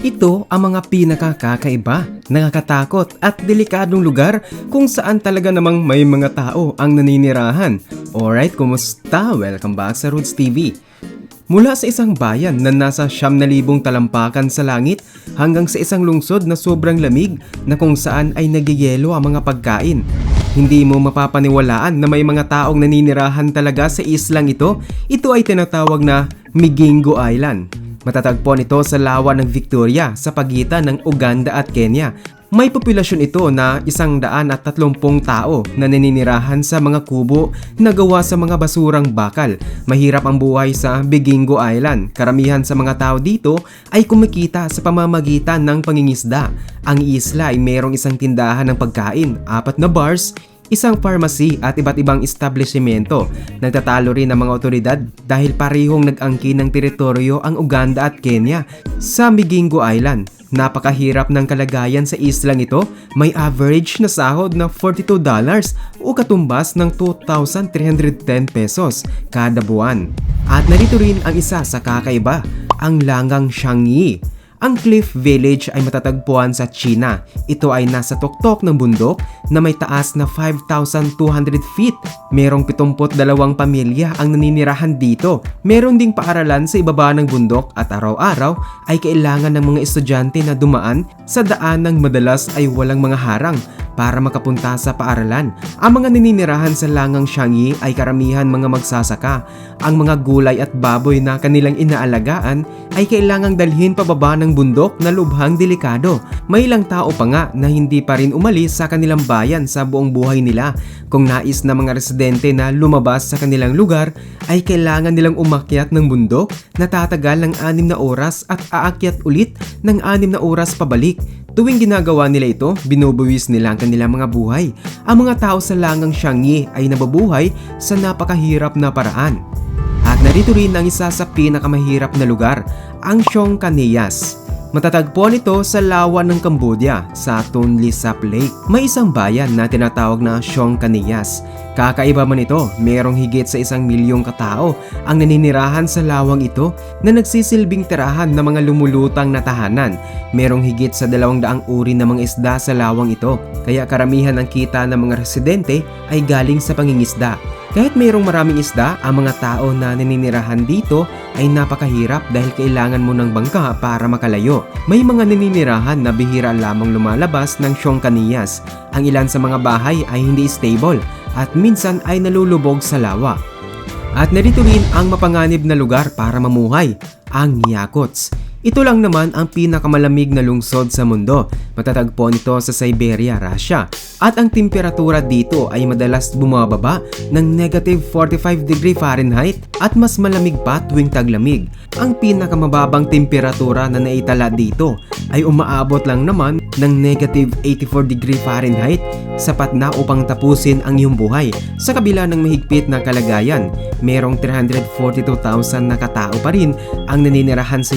Ito ang mga pinakakakaiba, nakakatakot at delikadong lugar kung saan talaga namang may mga tao ang naninirahan. Alright, kumusta? Welcome back sa Roots TV. Mula sa isang bayan na nasa siyam na libong talampakan sa langit hanggang sa isang lungsod na sobrang lamig na kung saan ay nagyayelo ang mga pagkain. Hindi mo mapapaniwalaan na may mga taong naninirahan talaga sa islang ito. Ito ay tinatawag na Migingo Island. Matatagpuan ito sa lawa ng Victoria sa pagitan ng Uganda at Kenya. May populasyon ito na isang daan at tatlumpong tao na naninirahan sa mga kubo na gawa sa mga basurang bakal. Mahirap ang buhay sa Bigingo Island. Karamihan sa mga tao dito ay kumikita sa pamamagitan ng pangingisda. Ang isla ay mayroong isang tindahan ng pagkain, apat na bars, isang pharmacy at iba't ibang establishmento. Nagtatalo rin ang mga otoridad dahil parehong nag-angkin ng teritoryo ang Uganda at Kenya sa Migingo Island. Napakahirap ng kalagayan sa islang ito, may average na sahod na $42 o katumbas ng 2,310 pesos kada buwan. At narito rin ang isa sa kakaiba, ang langang Shangi. Ang Cliff Village ay matatagpuan sa China. Ito ay nasa tuktok ng bundok na may taas na 5,200 feet. Merong 72 pamilya ang naninirahan dito. Meron ding paaralan sa ibaba ng bundok at araw-araw ay kailangan ng mga estudyante na dumaan sa daan ng madalas ay walang mga harang para makapunta sa paaralan. Ang mga naninirahan sa langang Shangi ay karamihan mga magsasaka. Ang mga gulay at baboy na kanilang inaalagaan ay kailangang dalhin pababa ng bundok na lubhang delikado. May ilang tao pa nga na hindi pa rin umalis sa kanilang bayan sa buong buhay nila. Kung nais na mga residente na lumabas sa kanilang lugar ay kailangan nilang umakyat ng bundok na tatagal ng anim na oras at aakyat ulit ng anim na oras pabalik. Tuwing ginagawa nila ito, binubuwis nila ang kanilang mga buhay. Ang mga tao sa langang Shangi ay nababuhay sa napakahirap na paraan. At narito rin ang isa sa pinakamahirap na lugar, ang Shongkaneyas. Matatagpuan ito sa lawa ng Cambodia sa Tonle Sap Lake. May isang bayan na tinatawag na Shongkaneyas. Kakaiba man ito, merong higit sa isang milyong katao ang naninirahan sa lawang ito na nagsisilbing tirahan ng mga lumulutang na tahanan. Merong higit sa dalawang daang uri ng mga isda sa lawang ito, kaya karamihan ng kita ng mga residente ay galing sa pangingisda. Kahit mayroong maraming isda, ang mga tao na naninirahan dito ay napakahirap dahil kailangan mo ng bangka para makalayo. May mga naninirahan na bihira lamang lumalabas ng Shongkaniyas. Ang ilan sa mga bahay ay hindi stable at minsan ay nalulubog sa lawa. At narito rin ang mapanganib na lugar para mamuhay, ang Yakuts. Ito lang naman ang pinakamalamig na lungsod sa mundo. Matatagpuan ito sa Siberia, Russia. At ang temperatura dito ay madalas bumababa ng negative 45 degree Fahrenheit at mas malamig pa tuwing taglamig. Ang pinakamababang temperatura na naitala dito ay umaabot lang naman ng negative 84 degree Fahrenheit sapat na upang tapusin ang iyong buhay. Sa kabila ng mahigpit na kalagayan, merong 342,000 na katao pa rin ang naninirahan sa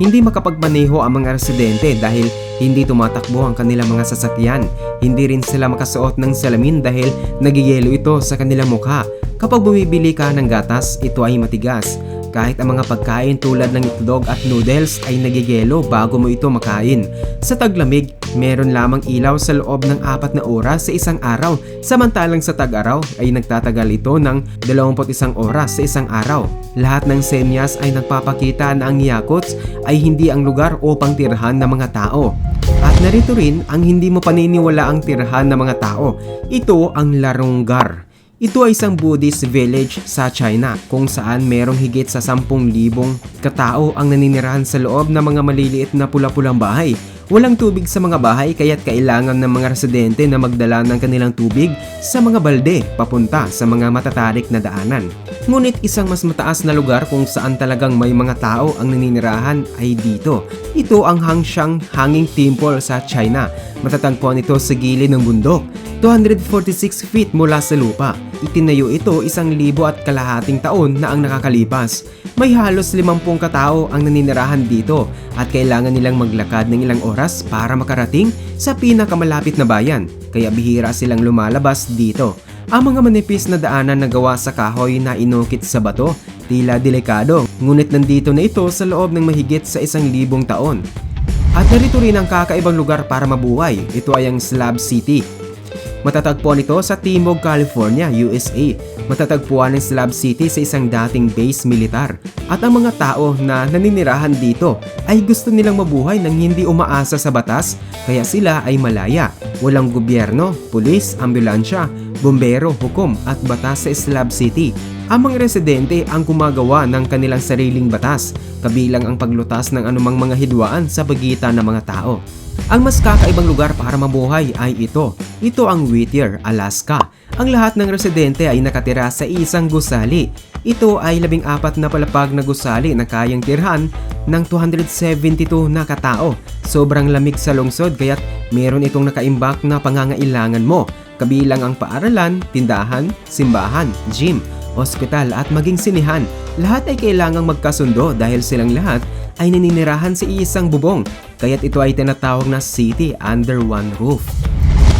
Hindi makapagmaneho ang mga residente dahil hindi tumatakbo ang kanilang mga sasakyan. Hindi rin sila makasuot ng salamin dahil nagiyelo ito sa kanilang mukha. Kapag bumibili ka ng gatas, ito ay matigas. Kahit ang mga pagkain tulad ng itlog at noodles ay nagigelo bago mo ito makain. Sa taglamig, meron lamang ilaw sa loob ng apat na oras sa isang araw, samantalang sa tag-araw ay nagtatagal ito ng 21 oras sa isang araw. Lahat ng senyas ay nagpapakita na ang Yakuts ay hindi ang lugar upang tirahan ng mga tao. At narito rin ang hindi mo paniniwala ang tirahan ng mga tao. Ito ang Laronggar. Ito ay isang Buddhist village sa China kung saan merong higit sa 10,000 katao ang naninirahan sa loob ng mga maliliit na pula-pulang bahay. Walang tubig sa mga bahay kaya't kailangan ng mga residente na magdala ng kanilang tubig sa mga balde papunta sa mga matatarik na daanan. Ngunit isang mas mataas na lugar kung saan talagang may mga tao ang naninirahan ay dito. Ito ang Hangshan Hanging Temple sa China. Matatagpuan ito sa gilid ng bundok, 246 feet mula sa lupa. Itinayo ito isang libo at kalahating taon na ang nakakalipas. May halos 50 katao ang naninirahan dito at kailangan nilang maglakad ng ilang oras para makarating sa pinakamalapit na bayan kaya bihira silang lumalabas dito. Ang mga manipis na daanan na gawa sa kahoy na inukit sa bato, tila delikado, ngunit nandito na ito sa loob ng mahigit sa isang libong taon. At narito rin ang kakaibang lugar para mabuhay, ito ay ang Slab City. Matatagpuan ito sa Timog, California, USA. Matatagpuan ang Slab City sa isang dating base militar. At ang mga tao na naninirahan dito ay gusto nilang mabuhay nang hindi umaasa sa batas, kaya sila ay malaya. Walang gobyerno, pulis, ambulansya, bombero, hukom at batas sa Slab City. Ang mga residente ang gumagawa ng kanilang sariling batas, kabilang ang paglutas ng anumang mga hidwaan sa pagitan ng mga tao. Ang mas kakaibang lugar para mabuhay ay ito. Ito ang Whittier, Alaska. Ang lahat ng residente ay nakatira sa isang gusali. Ito ay labing apat na palapag na gusali na kayang tirhan ng 272 na katao. Sobrang lamig sa lungsod kaya't meron itong nakaimbak na pangangailangan mo. Kabilang ang paaralan, tindahan, simbahan, gym, ospital at maging sinihan. Lahat ay kailangang magkasundo dahil silang lahat ay naninirahan sa isang bubong, kaya't ito ay tinatawag na city under one roof.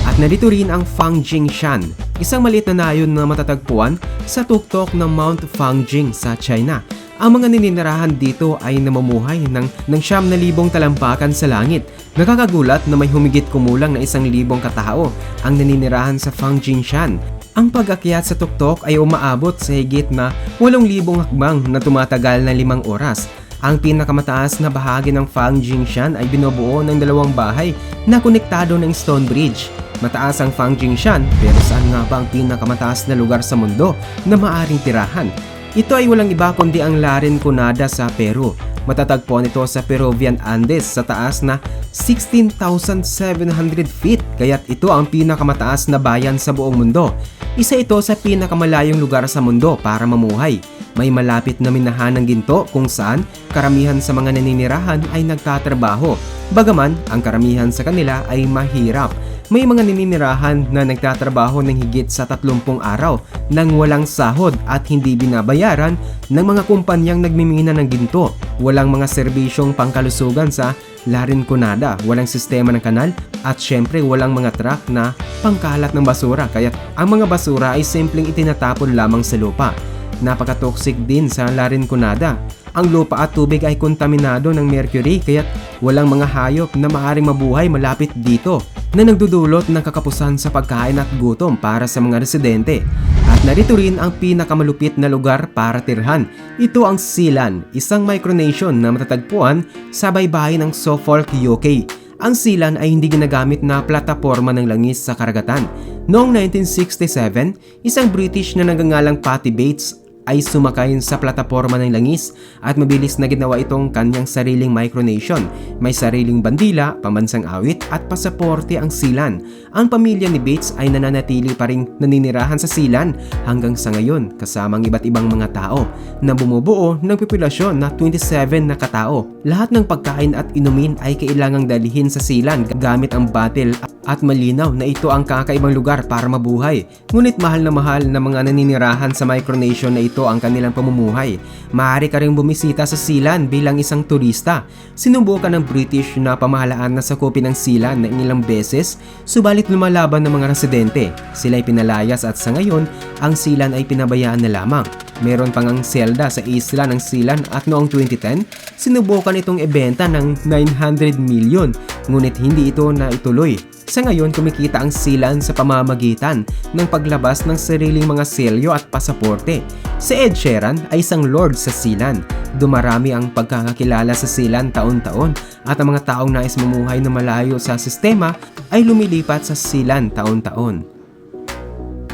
At narito rin ang Fangjingshan, isang maliit na nayon na matatagpuan sa tuktok ng Mount Fangjing sa China. Ang mga naninirahan dito ay namumuhay ng, ng siyam na libong talampakan sa langit. Nakakagulat na may humigit kumulang na isang libong katao ang naninirahan sa Fangjingshan. Ang pag-akyat sa tuktok ay umaabot sa higit na 8,000 hakbang na tumatagal na limang oras. Ang pinakamataas na bahagi ng Fangjingshan ay binubuo ng dalawang bahay na konektado ng stone bridge. Mataas ang Fangjingshan pero saan nga ba ang pinakamataas na lugar sa mundo na maaring tirahan? Ito ay walang iba kundi ang Larin Conada sa Peru. Matatagpuan ito sa Peruvian Andes sa taas na 16,700 feet kaya't ito ang pinakamataas na bayan sa buong mundo. Isa ito sa pinakamalayong lugar sa mundo para mamuhay. May malapit na minahan ng ginto kung saan karamihan sa mga naninirahan ay nagtatrabaho. Bagaman, ang karamihan sa kanila ay mahirap. May mga naninirahan na nagtatrabaho ng higit sa 30 araw nang walang sahod at hindi binabayaran ng mga kumpanyang nagmimina ng ginto. Walang mga serbisyong pangkalusugan sa Larin Conada, walang sistema ng kanal at syempre walang mga truck na pangkalat ng basura kaya ang mga basura ay simpleng itinatapon lamang sa lupa. Napaka-toxic din sa Larin Conada. Ang lupa at tubig ay kontaminado ng mercury kaya walang mga hayop na maaring mabuhay malapit dito na nagdudulot ng kakapusan sa pagkain at gutom para sa mga residente. At narito rin ang pinakamalupit na lugar para tirhan. Ito ang Silan, isang micronation na matatagpuan sa baybayin ng Suffolk, UK. Ang Silan ay hindi ginagamit na plataporma ng langis sa karagatan. Noong 1967, isang British na nagangalang Patty Bates ay sumakay sa plataporma ng langis at mabilis na ginawa itong kanyang sariling micronation. May sariling bandila, pambansang awit at pasaporte ang Silan. Ang pamilya ni Bates ay nananatili pa rin naninirahan sa Silan hanggang sa ngayon kasamang iba't ibang mga tao na bumubuo ng populasyon na 27 na katao. Lahat ng pagkain at inumin ay kailangang dalhin sa Silan gamit ang battle at malinaw na ito ang kakaibang lugar para mabuhay. Ngunit mahal na mahal na mga naninirahan sa micronation na ito ang kanilang pamumuhay. Maaari ka rin bumisita sa Silan bilang isang turista. Sinubukan ng British na pamahalaan na sakupin ng Silan na ilang beses, subalit lumalaban ng mga residente. Sila ay pinalayas at sa ngayon, ang Silan ay pinabayaan na lamang. Meron pang ang selda sa isla ng Silan at noong 2010, sinubukan itong ibenta ng 900 milyon ngunit hindi ito na ituloy. Sa ngayon, kumikita ang Silan sa pamamagitan ng paglabas ng sariling mga selyo at pasaporte. Si Ed Sheeran ay isang lord sa Silan. Dumarami ang pagkakakilala sa Silan taon-taon at ang mga taong nais mamuhay na malayo sa sistema ay lumilipat sa Silan taon-taon.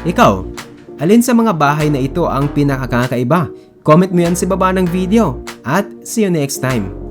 Ikaw, alin sa mga bahay na ito ang pinakakakaiba? Comment mo yan sa baba ng video at see you next time.